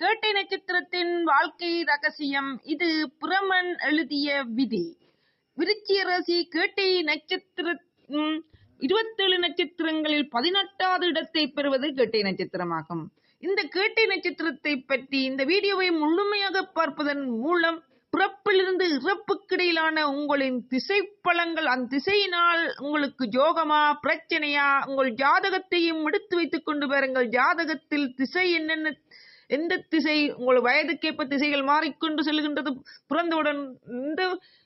கேட்டை நட்சத்திரத்தின் வாழ்க்கை ரகசியம். இது பிரமன் எழுதிய விதி. விருச்சிக ராசி கேட்டை நட்சத்திர இருபத்தேழு நட்சத்திரங்களில் பதினெட்டாவது இடத்தை பெறுவது கேட்டை நட்சத்திரமாகும். இந்த கேட்டை நட்சத்திரத்தை பற்றி இந்த வீடியோவை முழுமையாக பார்ப்பதன் மூலம் பிறப்பிலிருந்து இறப்புக்கிடையிலான உங்களின் திசை பலங்கள் அந்த திசையினால் உங்களுக்கு யோகமா பிரச்சனையா உங்கள் ஜாதகத்தையும் எடுத்து வைத்துக் கொண்டு பாருங்கள். ஜாதகத்தில் திசை என்னென்ன எந்த திசை உங்கள் வயதுக்கேற்ப திசைகள் மாறிக்கொண்டு செல்கின்றது பிறந்தவுடன் இந்த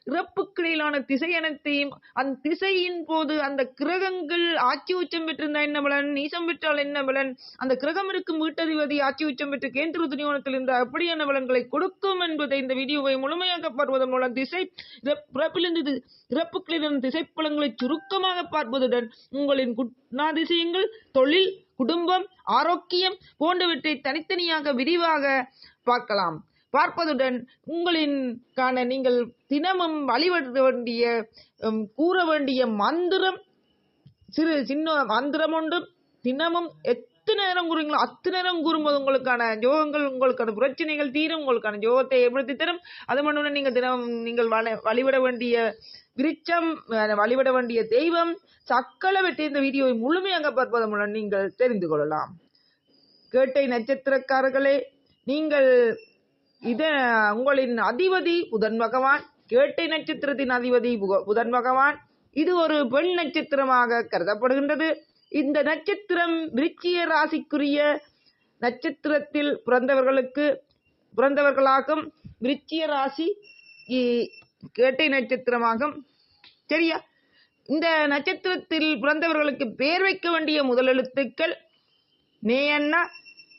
இறப்புக்கிடையிலான திசை அனைத்தையும் அந்த திசையின் போது அந்த கிரகங்கள் ஆட்சி உச்சம் பெற்றிருந்தா என்ன பலன்? நீசம் பெற்றால் என்ன பலன்? அந்த கிரகம் இருக்கும் வீட்டதிபதி ஆட்சி உச்சம் பெற்று கேந்திர துணியோனத்தில் இருந்த அப்படியான பலன்களை கொடுக்கும் என்பதை இந்த வீடியோவை முழுமையாக பார்ப்பதன் மூலம் திசை பிறப்பிலிருந்து இது- இறப்புகளிலிருந்து சுருக்கமாக பார்ப்பதுடன் உங்களின் குணாதிசயங்கள் தொழில் குடும்பம் ஆரோக்கியம் போன்றவற்றை தனித்தனியாக விரிவாக பார்க்கலாம். பார்ப்பதுடன் உங்களின்கான நீங்கள் தினமும் வழிபட வேண்டிய கூற வேண்டிய மந்திரம் சிறு சின்ன மந்திரம் ஒன்றும் தினமும் அத்தனை நேரம் கூறுங்களோ அத்தனை நேரம் கூறும்போது உங்களுக்கான யோகங்கள் உங்களுக்கான பிரச்சனைகள் தீரும் உங்களுக்கான யோகத்தை ஏற்படுத்தி தரும். அது மட்டும் நீங்கள் தினம் நீங்கள் வழிபட வேண்டிய விருச்சம் வழிபட வேண்டிய தெய்வம் சக்கலவற்றை இந்த வீடியோவை முழுமையாக பார்ப்பதன் மூலம் நீங்கள் தெரிந்து கொள்ளலாம். கேட்டை நட்சத்திரக்காரர்களே நீங்கள் இத உங்களின் அதிபதி புதன் பகவான் கேட்டை நட்சத்திரத்தின் அதிபதி புக- புதன் பகவான் இது ஒரு பெண் நட்சத்திரமாக கருதப்படுகின்றது. இந்த நட்சத்திரம் விருச்சிய ராசிக்குரிய நட்சத்திரத்தில் பிறந்தவர்களுக்கு பிறந்தவர்களாகும். விருச்சிய ராசி கேட்டை நட்சத்திரமாகும். சரியா? இந்த நட்சத்திரத்தில் பிறந்தவர்களுக்கு பெயர் வைக்க வேண்டிய முதல் எழுத்துக்கள் நேயண்ணா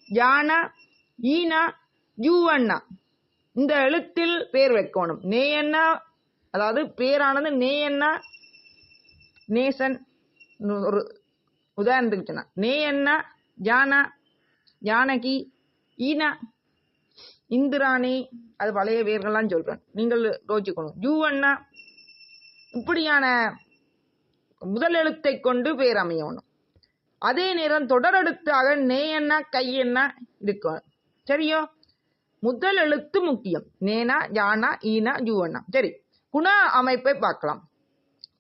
யானா ஈனா யூவண்ணா. இந்த எழுத்தில் பேர் வைக்கணும். நேயண்ணா அதாவது பேரானது நேயண்ணா நேசன் ஒரு உதாரணத்துக்கு சொன்னா என்ன ஜானா ஜானகி ஈனா இந்திராணி அது பழைய பேர்கள்லாம் சொல்றேன் நீங்கள் யோசிக்கணும் அண்ணா இப்படியான முதல் எழுத்தை கொண்டு பேர் அமையணும். அதே நேரம் தொடரெழுத்தாக நேயன்னா கையென்னா இருக்கும். சரியோ? முதல் எழுத்து முக்கியம். நேனா யானா ஈனா யூவண்ணா சரி. குண அமைப்பை பார்க்கலாம்.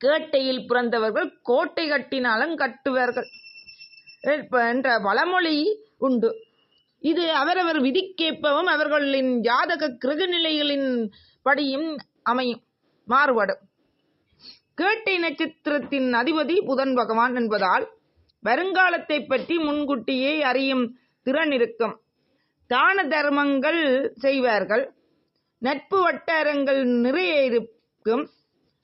கேட்டையில் பிறந்தவர்கள் கோட்டை கட்டினாலும் கட்டுவார்கள். என்ற பழமொழி உண்டு. இது அவரவர் விதிக்கேற்பவும் அவர்களின் ஜாதக கிரக நிலைகளின் படியும் அமையும் மாறுபடும். கேட்டை நட்சத்திரத்தின் அதிபதி புதன் பகவான் என்பதால் வருங்காலத்தை பற்றி முன்கூட்டியே அறியும் திறன் இருக்கும். தான தர்மங்கள் செய்வார்கள். நட்பு வட்டாரங்கள் நிறைய இருக்கும்.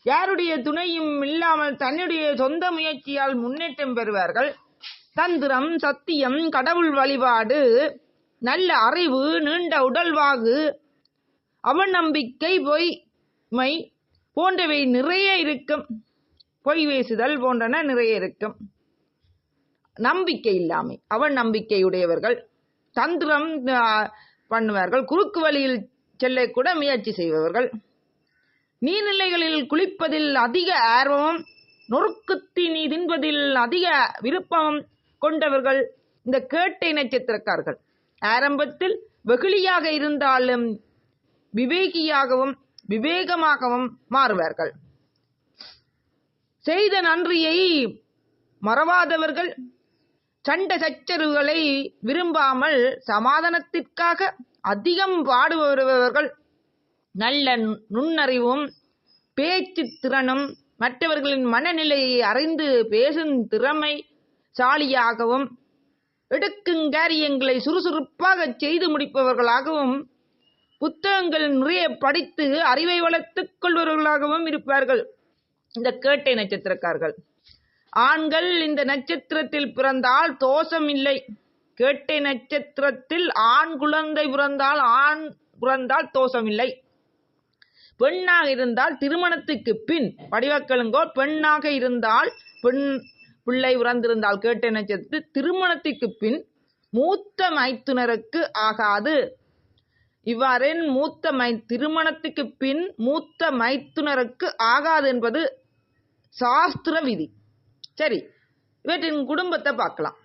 யாருடைய துணையும் இல்லாமல் தன்னுடைய சொந்த முயற்சியால் முன்னேற்றம் பெறுவார்கள்? தந்திரம் சத்தியம் கடவுள் வழிபாடு நல்ல அறிவு நீண்ட உடல்வாகு அவநம்பிக்கை பொய்மை போன்றவை நிறைய இருக்கும். பொய் வேசுதல் போன்றன நிறைய இருக்கும். நம்பிக்கை இல்லாமை அவன் நம்பிக்கையுடையவர்கள் தந்திரம் பண்ணுவார்கள். குறுக்கு வழியில் செல்லக்கூட முயற்சி செய்பவர்கள். நீர்நிலைகளில் குளிப்பதில் அதிக ஆர்வம் நொறுக்குத்தி நீ தின்பதில் அதிக விருப்பம் கொண்டவர்கள் இந்த கேட்டை நட்சத்திரக்காரர்கள். ஆரம்பத்தில் வெகுளியாக இருந்தாலும் விவேகியாகவும் விவேகமாகவும் மாறுவார்கள். செய்த நன்றியை மறவாதவர்கள் சண்ட சச்சரவுகளை விரும்பாமல் சமாதானத்திற்காக அதிகம் பாடுபவர்கள் நல்ல நுண்ணறிவும் பேச்சு திறனும் மற்றவர்களின் மனநிலையை அறிந்து பேசும் திறமை சாலியாகவும் எடுக்கும் காரியங்களை சுறுசுறுப்பாக செய்து முடிப்பவர்களாகவும் புத்தகங்கள் நிறைய படித்து அறிவை வளர்த்துக் கொள்பவர்களாகவும் இருப்பார்கள். இந்த கேட்டை நட்சத்திரக்காரர்கள். ஆண்கள் இந்த நட்சத்திரத்தில் பிறந்தால் தோஷம் இல்லை. கேட்டை நட்சத்திரத்தில் ஆண் குழந்தை பிறந்தால் ஆண் பிறந்தால் தோஷம் இல்லை. பெண்ணாக இருந்தால் திருமணத்துக்கு பின் வடிவக்கெழுங்கோ பெண்ணாக இருந்தால் பெண் பிள்ளை உறந்திருந்தால் கேட்ட நட்சத்திரத்தில் திருமணத்துக்கு பின் மூத்த மைத்துனருக்கு ஆகாது. இவ்வாறின் மூத்த மை திருமணத்துக்கு பின் மூத்த மைத்துனருக்கு ஆகாது என்பது சாஸ்திர விதி. சரி இவற்றின் குடும்பத்தை பார்க்கலாம்.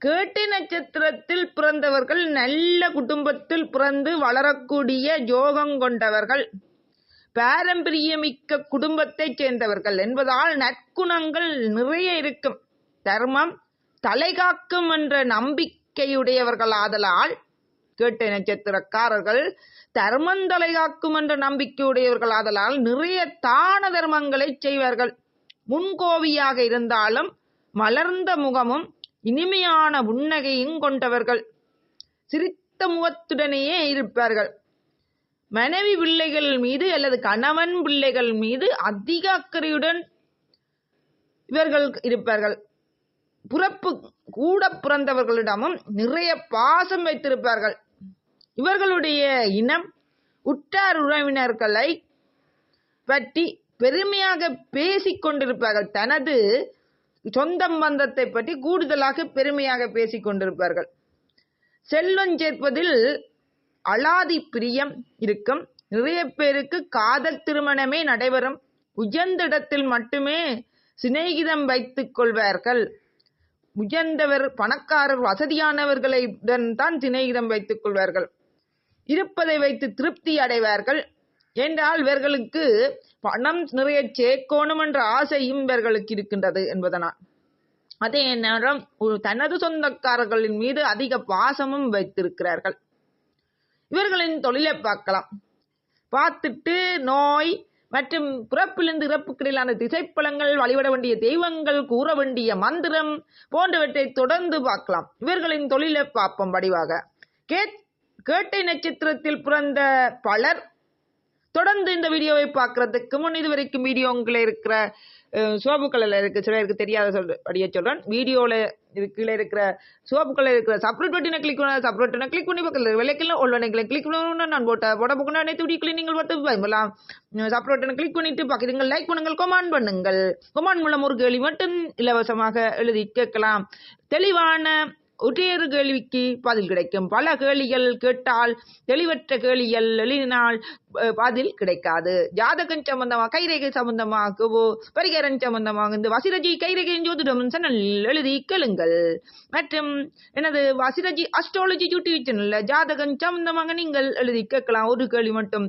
கேட்டி நட்சத்திரத்தில் பிறந்தவர்கள் நல்ல குடும்பத்தில் பிறந்து வளரக்கூடிய யோகம் கொண்டவர்கள். பாரம்பரியமிக்க குடும்பத்தைச் சேர்ந்தவர்கள் என்பதால் நற்குணங்கள் நிறைய இருக்கும். தர்மம் தலைகாக்கும் என்ற நம்பிக்கையுடையவர்களாதலால் கேட்ட நட்சத்திரக்காரர்கள் தர்மம் தலைகாக்கும் என்ற நம்பிக்கையுடையவர்களாதலால் நிறைய தான தர்மங்களை செய்வார்கள். முன்கோவியாக இருந்தாலும் மலர்ந்த முகமும் இனிமையான புன்னகையும் கொண்டவர்கள். சிரித்த முகத்துடனேயே இருப்பார்கள். மனைவி பிள்ளைகள் மீது அல்லது கணவன் பிள்ளைகள் மீது அதிக அக்கறையுடன் இவர்கள் இருப்பார்கள். புறப்பு கூட பிறந்தவர்களிடமும் நிறைய பாசம் வைத்திருப்பார்கள். இவர்களுடைய இனம் உற்றார் உறவினர்களை பற்றி பெருமையாக பேசிக் கொண்டிருப்பார்கள். தனது சொந்தம் பந்தத்தை பற்றி கூடுதலாக பெருமையாக பேசிக் கொண்டிருப்பார்கள். செல்வம் சேர்ப்பதில் அலாதி பிரியம் இருக்கும். நிறைய பேருக்கு காதல் திருமணமே நடைபெறும். உயர்ந்த இடத்தில் மட்டுமே சிநேகிதம் வைத்துக் கொள்வார்கள். உயர்ந்தவர் பணக்காரர் வசதியானவர்களுடன் தான் சிநேகிதம் வைத்துக் கொள்வார்கள். இருப்பதை வைத்து திருப்தி அடைவார்கள். என்றால் இவர்களுக்கு பணம் நிறைய சேர்க்கணும் என்ற ஆசையும் இவர்களுக்கு இருக்கின்றது என்பதனால். அதே நேரம் ஒரு தனது சொந்தக்காரர்களின் மீது அதிக பாசமும் வைத்திருக்கிறார்கள். இவர்களின் தொழிலை பார்க்கலாம். பார்த்துட்டு நோய் மற்றும் பிறப்பிலிருந்து இறப்புக்கிடையிலான திசைப்பலங்கள் வழிபட வேண்டிய தெய்வங்கள் கூற வேண்டிய மந்திரம் போன்றவற்றை தொடர்ந்து பார்க்கலாம். இவர்களின் தொழிலை பார்ப்போம் வடிவாக. கேட் கேட்டை நட்சத்திரத்தில் பிறந்த பலர் தொடர்ந்து இந்த வீடியோவை பார்க்கறதுக்கு முன் இது வரைக்கும் வீடியோ உங்களை இருக்கிற சோப்பு கலர்ல இருக்கு சிலருக்கு தெரியாத அப்படியே படிய சொல்றேன். வீடியோல கீழே இருக்கிற சோப்பு கலர் இருக்கிற சப்ரேட் பட்டினை கிளிக் பண்ண சப்ரேட் பட்டினை கிளிக் பண்ணி பக்கத்தில் விலைக்கெல்லாம் உள்ள கிளிக் பண்ணணும் நான் போட்ட போட போக்கணும் அனைத்து வீடியோக்களை நீங்கள் பார்த்து பயன்படலாம் சப்ரேட் பட்டனை கிளிக் பண்ணிட்டு பக்கத்துங்கள் லைக் பண்ணுங்கள் கொமாண்ட் பண்ணுங்கள். கொமாண்ட் மூலம் ஒரு கேள்வி மட்டும் இலவசமாக எழுதி கேட்கலாம். தெளிவான ஒற்றையொரு கேள்விக்கு பதில் கிடைக்கும். பல கேள்விகள் கேட்டால் தெளிவற்ற கேள்விகள் எழுதினால் பதில் கிடைக்காது. ஜாதகம் சம்பந்தமாக கைரேகை சம்பந்தமாகவோ பரிகாரம் சம்பந்தமாக இந்த வசிரஜி கைரேகை ஜோதிடம் சேனல் எழுதி கேளுங்கள். மற்றும் எனது வசிரஜி அஸ்ட்ராலஜி யூடியூப் சேனல்ல ஜாதகம் சம்பந்தமாக நீங்கள் எழுதி கேட்கலாம். ஒரு கேள்வி மட்டும்.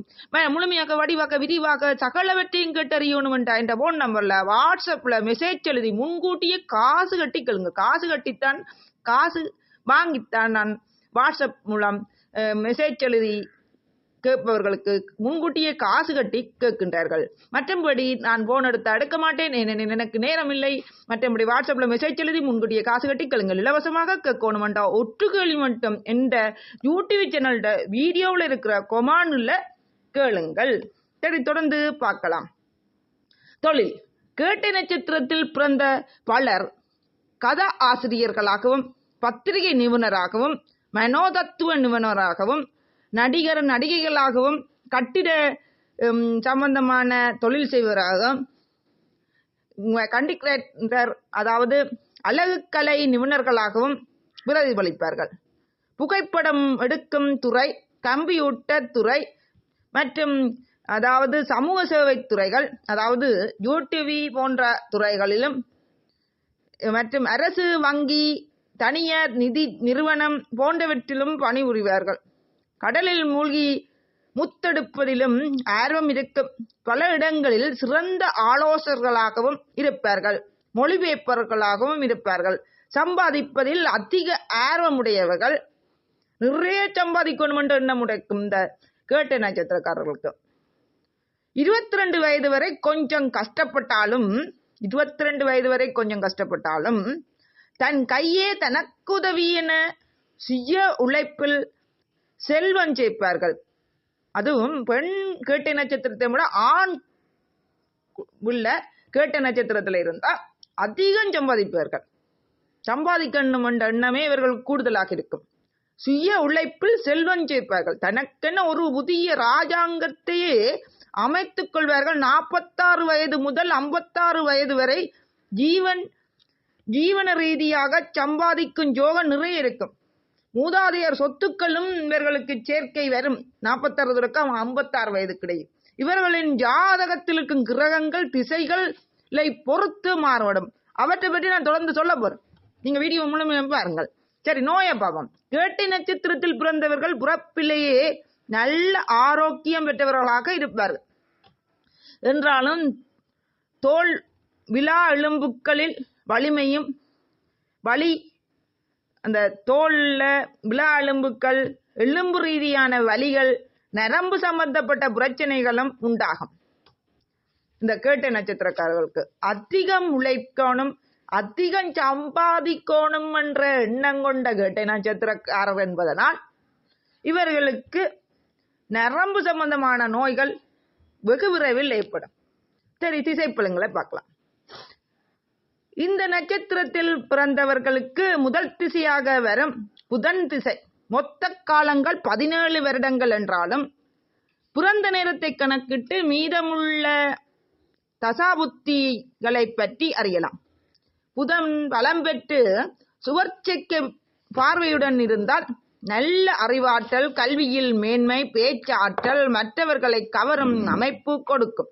முழுமையாக வடிவாக விரிவாக சகலவற்றையும் கேட்டறியணும் என்ற என்ற போன் நம்பர்ல வாட்ஸ்அப்ல மெசேஜ் எழுதி முன்கூட்டியே காசு கட்டி கேளுங்க. காசு கட்டித்தான் காசு வாங்கித்தான் நான் வாட்ஸ்அப் மூலம் மெசேஜ் எழுதி கேட்பவர்களுக்கு முன்கூட்டியே காசு கட்டி கேட்கின்றார்கள். மற்றபடி நான் போன் எடுத்து அடுக்க மாட்டேன். எனக்கு நேரம் இல்லை மற்றபடி வாட்ஸ்அப்பில் மெசேஜ் எழுதி முன்கூட்டியே காசு கட்டி கேளுங்கள். இலவசமாக கேட்கணுமெண்டா? ஒற்று கேள்வி மட்டும். என்ற யூடியூப் சேனல்ட வீடியோவில் இருக்கிற கொமானில் கேளுங்கள். சரி தொடர்ந்து பார்க்கலாம். தொழில். கேட்ட நட்சத்திரத்தில் பிறந்த பலர் கதா ஆசிரியர்களாகவும் பத்திரிகை நிபுணராகவும் மனோதத்துவ நிபுணராகவும் நடிகர் நடிகைகளாகவும் கட்டிட சம்பந்தமான தொழில் செய்வராகவும் கண்டிக்ரேட்டர் அதாவது அழகுக்கலை நிபுணர்களாகவும் பிரதிபலிப்பார்கள். புகைப்படம் எடுக்கும் துறை கம்ப்யூட்டர் துறை மற்றும் அதாவது சமூக சேவை துறைகள் அதாவது யூடிவி போன்ற துறைகளிலும் மற்றும் அரசு வங்கி தனியார் நிதி நிறுவனம் போன்றவற்றிலும் பணிபுரிவார்கள். கடலில் மூழ்கி முத்தெடுப்பதிலும் ஆர்வம் இருக்கும் பல இடங்களில் சிறந்த ஆலோசகர்களாகவும் இருப்பார்கள். மொழிபெயர்ப்பவர்களாகவும் இருப்பார்கள். சம்பாதிப்பதில் அதிக ஆர்வமுடையவர்கள். நிறைய சம்பாதிக்கணும் என்ற எண்ணம் உடைக்கும் இந்த கேட்ட நட்சத்திரக்காரர்களுக்கு. இருபத்தி ரெண்டு வயது வரை கொஞ்சம் கஷ்டப்பட்டாலும் இருபத்தி ரெண்டு வயது வரை கொஞ்சம் கஷ்டப்பட்டாலும் தன் கையே தனக்குதவி என சுய உழைப்பில் செல்வம் சேர்ப்பார்கள். அதுவும் பெண் கேட்டை நட்சத்திரத்தை விட ஆண் உள்ள கேட்ட நட்சத்திரத்தில் இருந்தால் அதிகம் சம்பாதிப்பார்கள். சம்பாதிக்கணும் என்ற எண்ணமே இவர்களுக்கு கூடுதலாக இருக்கும். சுய உழைப்பில் செல்வம் சேர்ப்பார்கள். தனக்கென ஒரு புதிய ராஜாங்கத்தையே அமைத்துக் கொள்வார்கள். நாற்பத்தாறு வயது முதல் ஐம்பத்தாறு வயது வரை ஜீவன் ஜீவன ரீதியாக சம்பாதிக்கும் யோகம் நிறைய இருக்கும். மூதாதையர் சொத்துக்களும் இவர்களுக்கு சேர்க்கை வரும். நாற்பத்தாறு தொடக்கம் ஐம்பத்தாறு வயது கிடையும் இவர்களின் ஜாதகத்தில் இருக்கும் கிரகங்கள் திசைகளை பொறுத்து மாறுபடும். அவற்றை பற்றி நான் தொடர்ந்து சொல்ல போறேன். நீங்க வீடியோ மூலம் பாருங்கள். சரி நோயை பாவம் கேட்டை நட்சத்திரத்தில் பிறந்தவர்கள் பிறப்பிலேயே நல்ல ஆரோக்கியம் பெற்றவர்களாக இருப்பார்கள். என்றாலும் தோல் விழா எலும்புகளில் வலிமையும் வலி அந்த தோல்ல விழா எலும்புகள் எலும்பு ரீதியான வலிகள் நரம்பு சம்பந்தப்பட்ட பிரச்சனைகளும் உண்டாகும். இந்த கேட்ட நட்சத்திரக்காரர்களுக்கு அதிகம் உழைக்கணும் அதிகம் சம்பாதிக்கணும் என்ற எண்ணம் கொண்ட கேட்டை நட்சத்திரக்காரர் என்பதனால் இவர்களுக்கு நரம்பு சம்பந்தமான நோய்கள் வெகு விரைவில் ஏற்படும். சரி திசைப்பலங்களை பார்க்கலாம். இந்த நட்சத்திரத்தில் பிறந்தவர்களுக்கு முதல் திசையாக வரும் புதன் திசை. மொத்த காலங்கள் பதினேழு வருடங்கள் என்றாலும் பிறந்த நேரத்தை கணக்கிட்டு மீதமுள்ள தசாபுத்திகளை பற்றி அறியலாம். புதன் பலம் பெற்று சுவர்ச்சைக்கு பார்வையுடன் இருந்தால் நல்ல அறிவாற்றல் கல்வியில் மேன்மை பேச்சாற்றல் மற்றவர்களை கவரும் அமைப்பு கொடுக்கும்.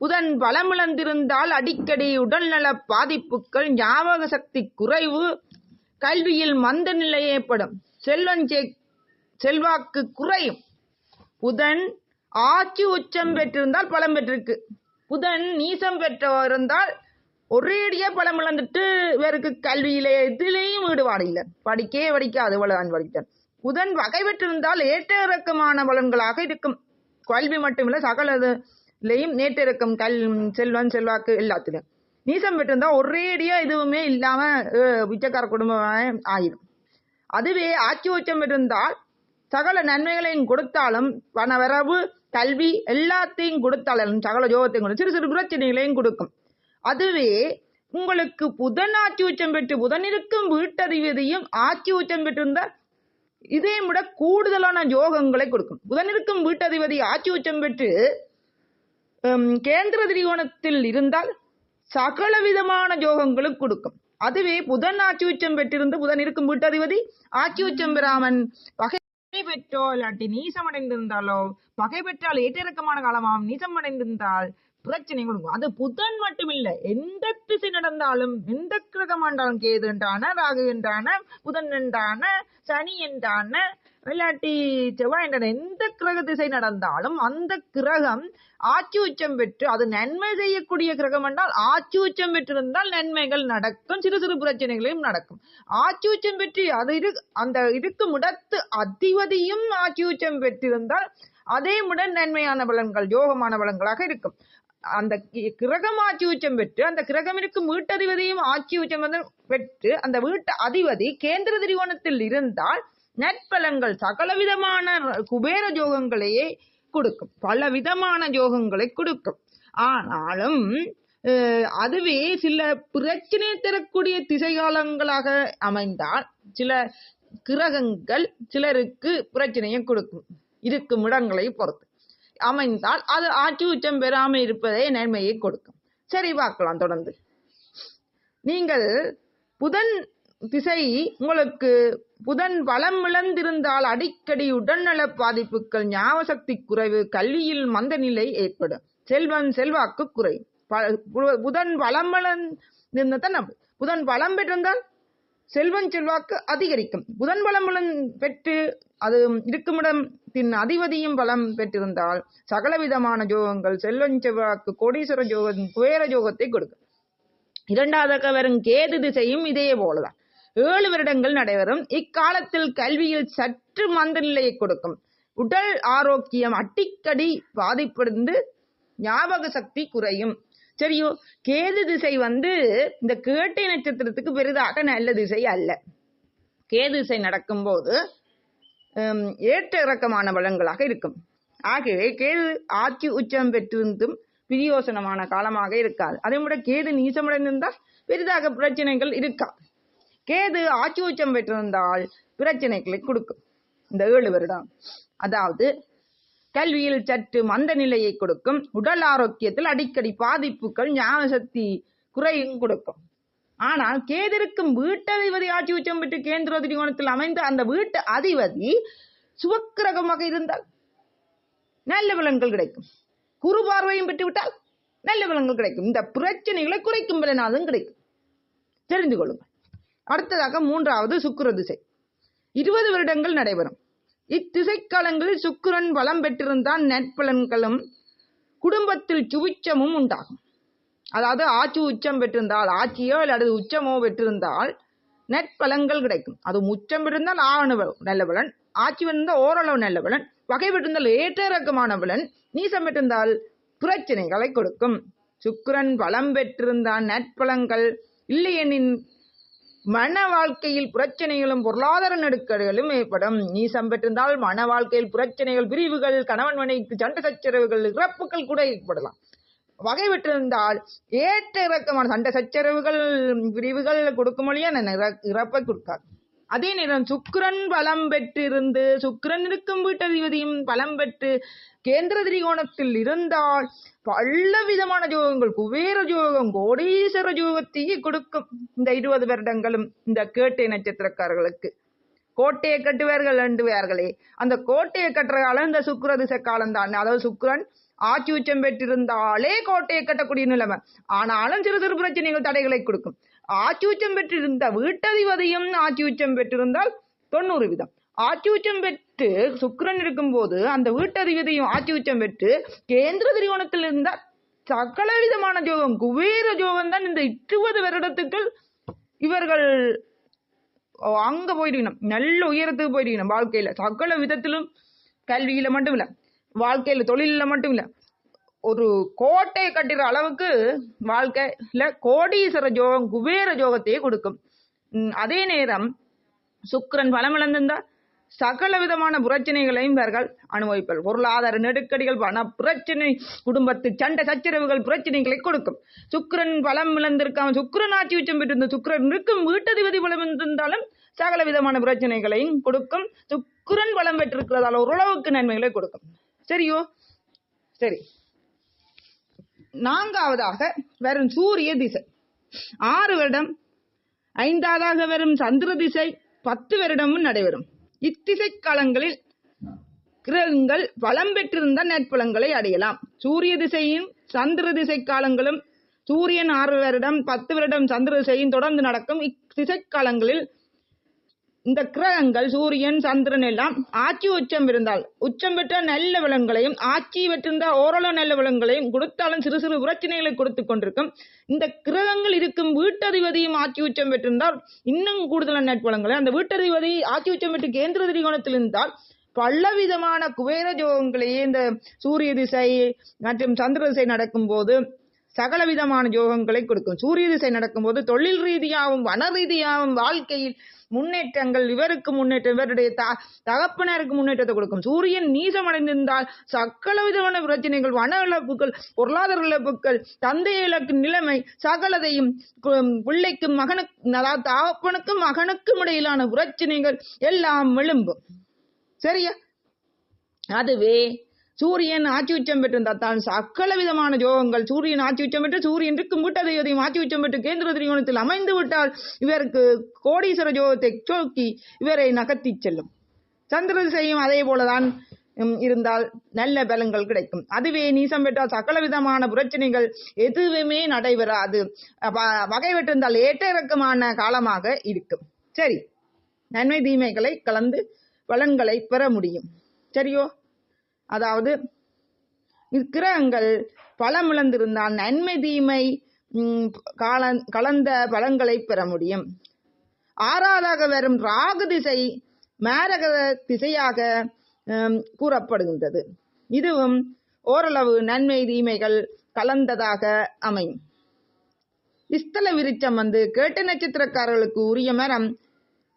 புதன் பலமிழந்திருந்தால் அடிக்கடி உடல்நல பாதிப்புகள் ஞாபக சக்தி குறைவு கல்வியில் மந்த நிலை ஏற்படும். செல்வஞ்சே செல்வாக்கு குறையும். புதன் ஆட்சி உச்சம் பெற்றிருந்தால் பலம் பெற்றிருக்கு. புதன் நீசம் பெற்றிருந்தால் ஒரேடியா பலம் இழந்துட்டு இவருக்கு கல்வியிலே எதிலையும் ஈடுபாடு இல்லை படிக்க படிக்காது இவ்வளவுதான் படித்தேன். புதன் வகை பெற்றிருந்தால் ஏற்ற இறக்கமான பலன்களாக இருக்கும். கல்வி மட்டுமில்லை சகலதுலேயும் நேற்ற இறக்கம் கல் செல்வன் செல்வாக்கு எல்லாத்திலையும் நீசம் பெற்றிருந்தா ஒரேடியா எதுவுமே இல்லாம பிச்சைக்கார குடும்பம் ஆயிடும் அதுவே ஆட்சி உச்சம் பெற்றிருந்தால் சகல நன்மைகளையும் கொடுத்தாலும் பணவரவு கல்வி எல்லாத்தையும் கொடுத்தாலும் சகல ஜோகத்தையும் கொடுத்து சிறு சிறு பிரச்சனைகளையும் கொடுக்கும். அதுவே உங்களுக்கு புதன் ஆட்சி உச்சம் பெற்று புதன் இருக்கும் வீட்டதிபதியும் ஆட்சி உச்சம் பெற்றிருந்தால் இதே விட கூடுதலான யோகங்களை கொடுக்கும். புதன் இருக்கும் வீட்டதிபதி ஆட்சி உச்சம் பெற்று கேந்திர திரிகோணத்தில் இருந்தால் சகல விதமான யோகங்களும் கொடுக்கும். அதுவே புதன் ஆட்சி உச்சம் பெற்றிருந்து புதன் இருக்கும் வீட்டதிபதி ஆட்சி உச்சம் பெறாமன் பகை பெற்றோ இல்லாட்டி நீசமடைந்திருந்தாலோ பகை பெற்றால் ஏற்றிறக்கமான நீசம் நீசமடைந்திருந்தால் பிரச்சனை கொடுக்கும். அது புதன் மட்டுமில்லை. எந்த திசை நடந்தாலும் எந்த கிரகம் ஆண்டாலும் கேது என்றான ராகு என்றான புதன் என்றான சனி என்றான விளையாட்டி செவ்வாய் என்ற எந்த கிரக திசை நடந்தாலும் அந்த கிரகம் ஆட்சி உச்சம் பெற்று அது நன்மை செய்யக்கூடிய கிரகம் என்றால் ஆட்சி உச்சம் பெற்றிருந்தால் நன்மைகள் நடக்கும். சிறு சிறு பிரச்சனைகளையும் நடக்கும். ஆட்சி உச்சம் பெற்று அது இரு அந்த இருக்கும் இடத்து அதிபதியும் ஆட்சி உச்சம் பெற்றிருந்தால் அதே முடன் நன்மையான பலன்கள் யோகமான பலன்களாக இருக்கும். அந்த கிரகம் ஆட்சி உச்சம் பெற்று அந்த கிரகம் இருக்கும் வீட்டதிபதியும் ஆட்சி உச்சம் பெற்று அந்த வீட்டு அதிபதி கேந்திர திரிகோணத்தில் இருந்தால் நற்பலங்கள் சகல விதமான குபேர ஜோகங்களையே கொடுக்கும். பல விதமான ஜோகங்களை கொடுக்கும். ஆனாலும் அதுவே சில பிரச்சனை தரக்கூடிய திசைகாலங்களாக அமைந்தால் சில கிரகங்கள் சிலருக்கு பிரச்சனையை கொடுக்கும். இருக்கும் இடங்களை பொறுத்து. அமைந்தால் அது ஆட்சி உச்சம் பெறாமல் இருப்பதே நன்மையை கொடுக்கும். சரி பார்க்கலாம் தொடர்ந்து. நீங்கள் புதன் திசை உங்களுக்கு புதன் பலம் இழந்திருந்தால் அடிக்கடி உடல்நல பாதிப்புகள் ஞாபகசக்தி குறைவு கல்வியில் மந்த நிலை ஏற்படும். செல்வம் செல்வாக்கு குறையும். ப- புதன் பலம் இழந்திருந்தா புதன் பலம் பெற்றிருந்தால் செல்வன் செல்வாக்கு அதிகரிக்கும். புதன் பலம் பெற்று அது இருக்குமிடம் தின் அதிபதியும் பலம் பெற்றிருந்தால் சகலவிதமான ஜோகங்கள் செல்வன் செவ்வாக்கு கோடீஸ்வர ஜோகம் குபேர ஜோகத்தை கொடுக்கும். இரண்டாவதாக வரும் கேது திசையும் இதே போலதான். ஏழு வருடங்கள் நடைபெறும். இக்காலத்தில் கல்வியில் சற்று மந்த நிலையை கொடுக்கும். உடல் ஆரோக்கியம் அடிக்கடி பாதிப்படைந்து ஞாபக சக்தி குறையும். சரியோ? கேது திசை வந்து இந்த கேட்டை நட்சத்திரத்துக்கு பெரிதாக நல்ல திசை அல்ல. கேது திசை நடக்கும்போது போது ஏற்ற இறக்கமான பலன்களாக இருக்கும். ஆகவே கேது ஆட்சி உச்சம் பெற்றிருந்தும் பிரியோசனமான காலமாக இருக்காது. அதே விட கேது நீசமடைந்திருந்தால் பெரிதாக பிரச்சனைகள் இருக்காது. கேது ஆட்சி உச்சம் பெற்றிருந்தால் பிரச்சனைகளை கொடுக்கும். இந்த ஏழு வருடம். அதாவது கல்வியில் சற்று மந்த நிலையை கொடுக்கும். உடல் ஆரோக்கியத்தில் அடிக்கடி பாதிப்புகள் ஞாபக சக்தி குறையும் கொடுக்கும். ஆனால் கேதிருக்கும் வீட்டதிபதி ஆட்சி உச்சம் பெற்று கேந்திர திரிகோணத்தில் அமைந்த அந்த வீட்டு அதிபதி சுவக்கிரகமாக இருந்தால் நல்ல பலன்கள் கிடைக்கும். குரு பார்வையும் பெற்றுவிட்டால் நல்ல பலன்கள் கிடைக்கும். இந்த பிரச்சனைகளை குறைக்கும் பலனாலும் கிடைக்கும். தெரிந்து கொள்ளுங்கள். அடுத்ததாக மூன்றாவது சுக்கிர திசை. இருபது வருடங்கள் நடைபெறும். இத்திசைக்காலங்களில் சுக்கிரன் பலம் பெற்றிருந்தால் நற்பலன்களும் குடும்பத்தில் சுவிச்சமும் உண்டாகும். அதாவது ஆட்சி உச்சம் பெற்றிருந்தால் ஆட்சியோ அல்லது உச்சமோ பெற்றிருந்தால் நெற்பலன்கள் கிடைக்கும். அது உச்சம் பெற்றிருந்தால் ஆணு நல்ல பலன் ஆட்சி வந்தால் ஓரளவு நல்ல பலன் வகை பெற்றிருந்தால் ஏற்ற இறக்கமான பலன் நீசம் பெற்றிருந்தால் பிரச்சனைகளை கொடுக்கும். சுக்கிரன் பலம் பெற்றிருந்தால் நற்பலன்கள் இல்லையெனின் மன வாழ்க்கையில் பிரச்சனைகளும் பொருளாதார நெருக்கடிகளும் ஏற்படும். நீசம் பெற்றிருந்தால் மன வாழ்க்கையில் பிரச்சனைகள் பிரிவுகள் கணவன் மனைவிக்கு சண்டை சச்சரவுகள் இறப்புகள் கூட ஏற்படலாம். வகை பெற்றிருந்தால் ஏற்ற இறக்கமான சண்டை சச்சரவுகள் பிரிவுகள் கொடுக்கும் மொழியா இறப்பை கொடுக்காது அதே நேரம் சுக்கிரன் பலம் பெற்றிருந்து சுக்கிரன் இருக்கும் வீட்டதிபதியும் பலம் பெற்று கேந்திர திரிகோணத்தில் இருந்தால் பல விதமான ஜோகங்கள் குபேர ஜோகம் கோடீஸ்வர ஜோகத்தையே கொடுக்கும் இந்த இருபது வருடங்களும் இந்த கேட்டை நட்சத்திரக்காரர்களுக்கு. கோட்டையை கட்டுவார்கள் வேண்டுவார்களே அந்த கோட்டையை கட்டுற காலம் இந்த சுக்கர திசை காலம் தான் அதாவது சுக்கரன் ஆட்சி உச்சம் பெற்றிருந்தாலே கோட்டையை கட்டக்கூடிய நிலைமை. ஆனாலும் சிறு சிறு பிரச்சனைகள் தடைகளை கொடுக்கும். ஆட்சி உச்சம் பெற்றிருந்த வீட்டதிபதியும் ஆட்சி உச்சம் பெற்றிருந்தால் தொண்ணூறு வீதம். ஆட்சி உச்சம் பெற்று சுக்கரன் இருக்கும்போது அந்த வீட்டதிபதியும் ஆட்சி உச்சம் பெற்று கேந்திர திரிகோணத்தில் இருந்தால் சகல விதமான ஜோகம் குபேர ஜோகம் தான் இந்த இருபது வருடத்துக்குள் இவர்கள் அங்க போயிடுக்கணும் நல்ல உயரத்துக்கு போயிடுக்கணும் வாழ்க்கையில. சகல விதத்திலும் கல்வியில மட்டும் இல்லை. வாழ்க்கையில தொழில மட்டும் இல்ல ஒரு கோட்டையை கட்டுற அளவுக்கு வாழ்க்கையில கோடீஸ்வர ஜோகம் குபேர ஜோகத்தையே கொடுக்கும். அதே நேரம் சுக்கிரன் பலமிழந்திருந்தா சகல விதமான பிரச்சனைகளையும் இவர்கள் அனுபவிப்பார். பொருளாதார நெருக்கடிகள் பண பிரச்சனை குடும்பத்து சண்டை சச்சரவுகள் பிரச்சனைகளை கொடுக்கும். சுக்கரன் பலம் இழந்திருக்காம சுக்கரன் ஆட்சி உச்சம் பெற்றிருந்த சுக்கரன் இருக்கும் வீட்டதிபதி பலம் இருந்தாலும் சகல விதமான பிரச்சனைகளையும் கொடுக்கும். சுக்கரன் பலம் பெற்றிருக்கிறதால ஓரளவுக்கு நன்மைகளை கொடுக்கும். சரியோ? சரி. நான்காவதாக வரும் சூரிய திசை. ஆறு வருடம் ஐந்தாவதாக வரும் சந்திர திசை பத்து வருடமும் நடைபெறும். இத்திசை காலங்களில் கிரகங்கள் வளம் பெற்றிருந்த நற்பலன்களை அடையலாம். சூரிய திசையின் சந்திர திசை காலங்களும் சூரியன் ஆறு வருடம் பத்து வருடம் சந்திர திசையும் தொடர்ந்து நடக்கும் இத்திசை காலங்களில் இந்த கிரகங்கள் சூரியன் சந்திரன் எல்லாம் ஆட்சி உச்சம் இருந்தால் உச்சம் பெற்ற நல்ல விலங்குகளையும் ஆட்சி பெற்றிருந்த ஓரளவு நல்ல விலங்குகளையும் கொடுத்தாலும் சிறு சிறு பிரச்சனைகளை கொடுத்து கொண்டிருக்கும். இந்த கிரகங்கள் இருக்கும் வீட்டதிபதியும் ஆட்சி உச்சம் பெற்றிருந்தால் இன்னும் கூடுதலான நட்பலன்களை அந்த வீட்டதிபதி ஆட்சி உச்சம் பெற்று கேந்திர திரிகோணத்தில் இருந்தால் பலவிதமான குபேர ஜோகங்களையே இந்த சூரிய திசை மற்றும் சந்திர திசை நடக்கும் சகலவிதமான சகல விதமான யோகங்களை கொடுக்கும். சூரிய திசை நடக்கும்போது தொழில் ரீதியாகவும் வன ரீதியாகவும் வாழ்க்கையில் முன்னேற்றங்கள் இவருக்கு முன்னேற்றம் இவருடைய த தகப்பனருக்கு முன்னேற்றத்தை கொடுக்கும். சூரியன் நீசமடைந்திருந்தால் சகல விதமான பிரச்சனைகள் வன இழப்புகள் பொருளாதார இழப்புகள் தந்தை இழக்கு நிலைமை சகலதையும் பிள்ளைக்கும் மகனுக்கு அதாவது தகப்பனுக்கும் மகனுக்கும் இடையிலான பிரச்சனைகள் எல்லாம் எழும்பும் சரியா? அதுவே சூரியன் ஆட்சி உச்சம் பெற்றிருந்தால் தத்தான் சக்கல விதமான ஜோகங்கள் சூரியன் ஆட்சி உச்சம் பெற்று சூரியன் இருக்கும் வீட்டதையும் ஆட்சி உச்சம் பெற்று கேந்திர திரிகோணத்தில் அமைந்து விட்டால் இவருக்கு கோடீஸ்வர ஜோகத்தை சோக்கி இவரை நகர்த்தி செல்லும். சந்திர திசையும் அதே போலதான் இருந்தால் நல்ல பலன்கள் கிடைக்கும். அதுவே நீசம் பெற்றால் சகல விதமான பிரச்சனைகள் எதுவுமே நடைபெறாது. வகை பெற்றிருந்தால் ஏற்ற இறக்கமான காலமாக இருக்கும். சரி நன்மை தீமைகளை கலந்து பலன்களை பெற முடியும். சரியோ? அதாவது இக்கிரகங்கள் பலம் இழந்திருந்தால் நன்மை தீமை கால- கலந்த பலன்களை பெற முடியும். ஆறாவதாக வரும் ராகு திசை மேரக திசையாக கூறப்படுகின்றது. இதுவும் ஓரளவு நன்மை தீமைகள் கலந்ததாக அமையும். இஸ்தல விருட்சம் வந்து கேட்டு நட்சத்திரக்காரர்களுக்கு உரிய மரம்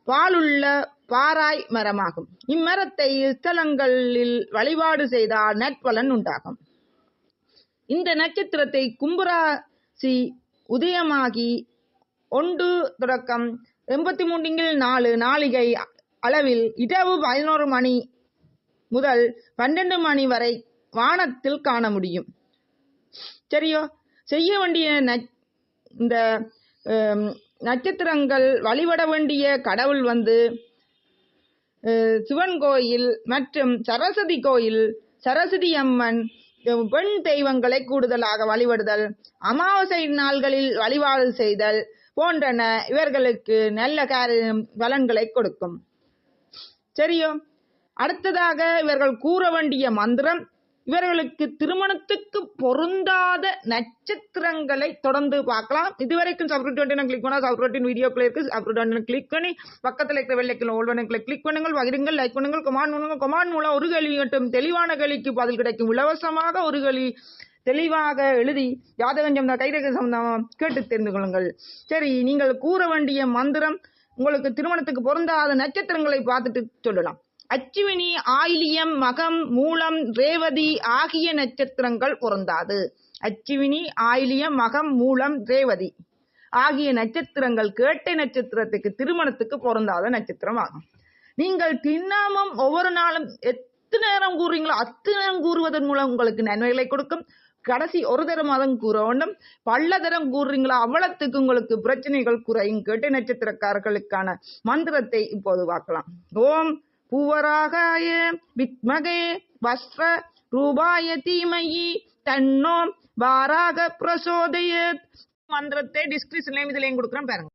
பாலுள்ள பாராய் மரமாகும். இம்மரத்தை ஸ்தலங்களில் வழிபாடு செய்தால் நற்பலன் உண்டாகும். இந்த நட்சத்திரத்தை கும்பராசி உதயமாகி ஒன்று தொடக்கம் எண்பத்தி மூன்றில் நாலு நாளிகை அளவில் இரவு பதினோரு மணி முதல் பன்னெண்டு மணி வரை வானத்தில் காண முடியும். சரியோ? செய்ய வேண்டிய இந்த நட்சத்திரங்கள் வழிபட வேண்டிய கடவுள் வந்து சிவன் கோயில் மற்றும் சரஸ்வதி கோயில் சரஸ்வதி அம்மன் பெண் தெய்வங்களை கூடுதலாக வழிபடுதல் அமாவாசை நாள்களில் வழிபாடு செய்தல் போன்றன இவர்களுக்கு நல்ல பலன்களை கொடுக்கும். சரியோ? அடுத்ததாக இவர்கள் கூற வேண்டிய மந்திரம் இவர்களுக்கு திருமணத்துக்கு பொருந்தாத நட்சத்திரங்களை தொடர்ந்து பார்க்கலாம். இதுவரைக்கும் சப்ரூட் கிளிக் பண்ணா சப்ரூட்டின் வீடியோக்கள் இருக்கு சப்ரூட் கிளிக் பண்ணி பக்கத்தில் இருக்கிற வெள்ளைக்கில் ஓல்வனுக்களை கிளிக் பண்ணுங்கள் பகிருங்கள் லைக் பண்ணுங்கள் கொமான் பண்ணுங்கள். கமாண்ட் மூலம் ஒரு கேள்வி மட்டும் தெளிவான கேள்விக்கு பதில் கிடைக்கும். இலவசமாக ஒரு கேள்வி தெளிவாக எழுதி ஜாதகம் சம்பந்தம் கைரேகை சம்பந்தம் கேட்டு தெரிந்து கொள்ளுங்கள். சரி நீங்கள் கூற வேண்டிய மந்திரம் உங்களுக்கு திருமணத்துக்கு பொருந்தாத நட்சத்திரங்களை பார்த்துட்டு சொல்லலாம். அச்சுவினி ஆயிலியம் மகம் மூலம் ரேவதி ஆகிய நட்சத்திரங்கள் பொருந்தாது. அச்சுவினி ஆயிலியம் மகம் மூலம் ரேவதி ஆகிய நட்சத்திரங்கள் கேட்டை நட்சத்திரத்துக்கு திருமணத்துக்கு பொருந்தாத நட்சத்திரம் ஆகும் நீங்கள் தின்னாமம் ஒவ்வொரு நாளும் எத்தனை நேரம் கூறுறீங்களோ அத்தனை நேரம் கூறுவதன் மூலம் உங்களுக்கு நன்மைகளை கொடுக்கும். கடைசி ஒரு தரம் மாதம் கூற வேண்டும். பல தரம் கூறுறீங்களோ அவ்வளத்துக்கு உங்களுக்கு பிரச்சனைகள் குறையும். கேட்டை நட்சத்திரக்காரர்களுக்கான மந்திரத்தை இப்போது பார்க்கலாம். ஓம் பூவராகாய வித்மகே வஸ்ர ரூபாய தீமயி தன்னோம் வாராக பிரசோதயத். மந்திரத்தை டிஸ்கிரிப்ஷன்லயும் இதுலயும் கொடுக்குறேன் பாருங்க.